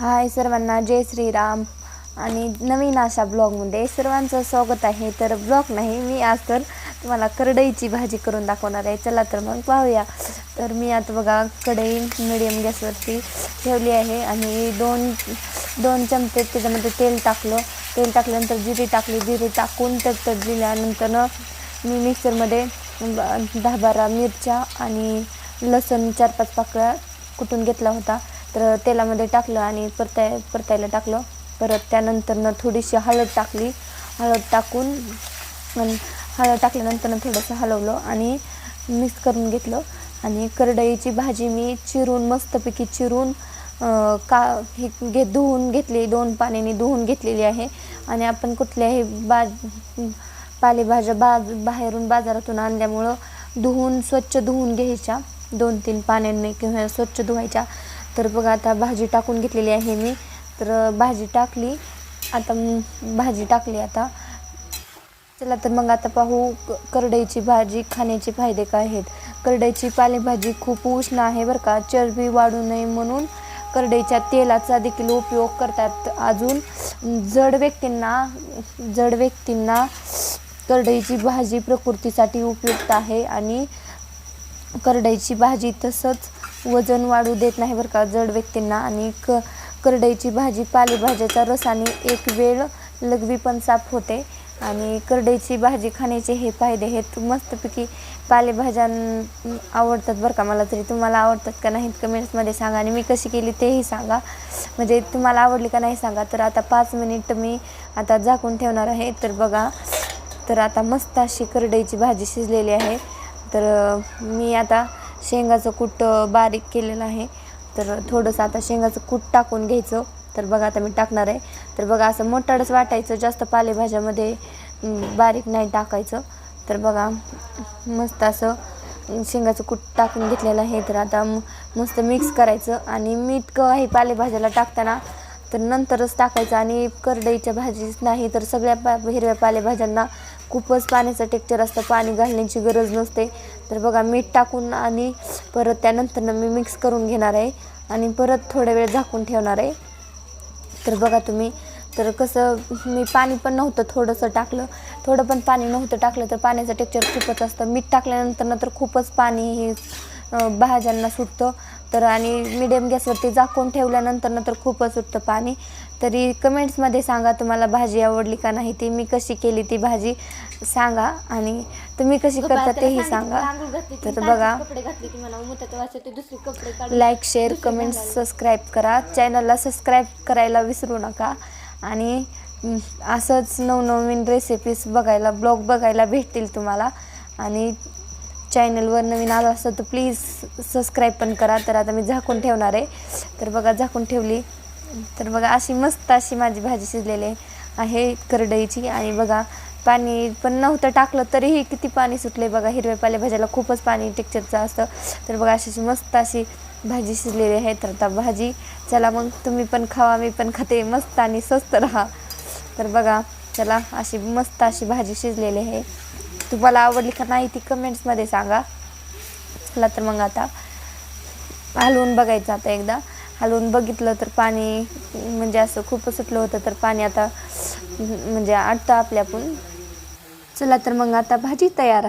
हाय सर्वांना जय श्रीराम. आणि नवीन अशा ब्लॉगमध्ये सर्वांचं स्वागत आहे. तर ब्लॉग नाही मी आज तर तुम्हाला करडईची भाजी करून दाखवणार आहे. चला तर मग पाहूया. तर मी आता बघा कढई मिडियम गॅसवरती ठेवली आहे आणि दोन दोन चमचे त्याच्यामध्ये तेल टाकलं. तेल टाकल्यानंतर जिरी टाकली. जिरी टाकून तर दिल्यानंतर मी मिक्सरमध्ये दहा बारा मिरच्या आणि लसूण चार पाच पाकळ्या कुटून घेतला होता. तर तेलामध्ये टाकलं आणि परताय परतायला टाकलं. परत त्यानंतरनं थोडीशी हळद टाकली. हळद टाकून अन हळद टाकल्यानंतरनं थोडंसं हलवलं आणि मिक्स करून घेतलं. आणि करडईची भाजी मी चिरून मस्तपैकी चिरून का हे घे धुवून घेतली. दोन पाण्याने धुवून घेतलेली आहे. आणि आपण कुठल्याही बाज पालेभाज्या बाज बाहेरून बाजारातून आणल्यामुळं धुवून स्वच्छ धुवून घ्यायच्या. दोन तीन पाण्याने किंवा स्वच्छ धुवायच्या. तर बघा आता भाजी टाकून घेतलेली आहे मी. तर भाजी टाकली. आता भाजी टाकली आता. चला तर मग आता पाहू क- करडईची भाजी खाण्याचे फायदे काय आहेत. करडईची पालेभाजी खूप उष्ण आहे बरं का. चरबी वाढू नये म्हणून करडईच्या तेलाचा देखील उपयोग करतात. अजून जड व्यक्तींना जड व्यक्तींना करडईची भाजी प्रकृतीसाठी उपयुक्त आहे. आणि करडईची भाजी तसंच वजन वाढू देत नाही बरं का जड व्यक्तींना. आणि क करडईची भाजी पालेभाज्याचा रस आणि एक वेळ लघवी पण साफ होते. आणि करडईची भाजी खाण्याचे हे फायदे आहेत मस्तपैकी पालेभाज्या आवडतात बरं का. मला तरी तुम्हाला आवडतात का नाहीत कमेंट्समध्ये सांगा. आणि मी कशी केली तेही सांगा. म्हणजे तुम्हाला आवडली का नाही सांगा. तर आता पाच मिनिट मी आता झाकून ठेवणार आहे. तर बघा. तर आता मस्त अशी करडईची भाजी शिजलेली आहे. तर मी आता शेंगाचं कूट बारीक केलेलं आहे. तर थोडंसं आता शेंगाचं कूट टाकून घ्यायचं. तर बघा आता मी टाकणार आहे. तर बघा असं मोठाडच वाटायचं जास्त पालेभाज्यामध्ये बारीक नाही टाकायचं. तर बघा मस्त असं शेंगाचं कूट टाकून घेतलेलं आहे. तर आता म- मस्त मिक्स करायचं. आणि मीठ क हे पालेभाज्याला टाकताना तर नंतरच टाकायचं आणि करडईच्या भाजीच नाही तर सगळ्या पा हिरव्या पालेभाज्यांना खूपच पाण्याचं टेक्चर असतं पाणी घालण्याची गरज नसते. तर बघा मीठ टाकून आणि परत त्यानंतर मी मिक्स करून घेणार आहे आणि परत थोड्या वेळ झाकून ठेवणार आहे. तर बघा तुम्ही तर कसं मी पाणी पण नव्हतं थोडंसं टाकलं. थोडं पण पाणी नव्हतं टाकलं तर पाण्याचं टेक्चर खूपच असतं. मीठ टाकल्यानंतर ना तर खूपच पाणी हे भाज्यांना सुटतं. तर आणि मिडियम गॅसवरती झाकून ठेवल्यानंतर ना तर खूपच सुटतं पाणी. तरी कमेंट्समध्ये सांगा तुम्हाला भाजी आवडली का नाही ती मी कशी केली ती भाजी सांगा. आणि तुम्ही कशी करता तेही सांगा. तर बघा. लाईक शेअर कमेंट सबस्क्राईब करा. चॅनलला सबस्क्राईब करायला विसरू नका. आणि असंच नवनवीन रेसिपीज बघायला ब्लॉग बघायला भेटतील तुम्हाला. आणि चॅनलवर नवीन आलो असतं तर प्लीज सबस्क्राईब पण करा. तर आता मी झाकून ठेवणार आहे. तर बघा झाकून ठेवली. तर बघा अशी मस्त अशी माझी भाजी शिजलेली आहे करडईची. आणि बघा पाणी पण नव्हतं टाकलं तरीही किती पाणी सुटले बघा. हिरव्या पालेभाज्याला खूपच पाणी टेक्चरचं असतं. तर बघा अशी अशी मस्त अशी भाजी शिजलेली आहे. तर आता भाजी चला मग तुम्ही पण खावा मी पण खाते. मस्त आणि स्वस्त राहा. तर बघा चला अशी मस्त अशी भाजी शिजलेली आहे. तुम्हाला आवडली का नाही ती कमेंट्समध्ये सांगा. चला तर मग आता हलवून बघायचं आता एकदा. हलवून बघितलं तर पाणी म्हणजे असं खूपच सुटलं होतं तर पाणी आता म्हणजे आटतं आपल्यापून चला तर मग आता भाजी तयार आहे.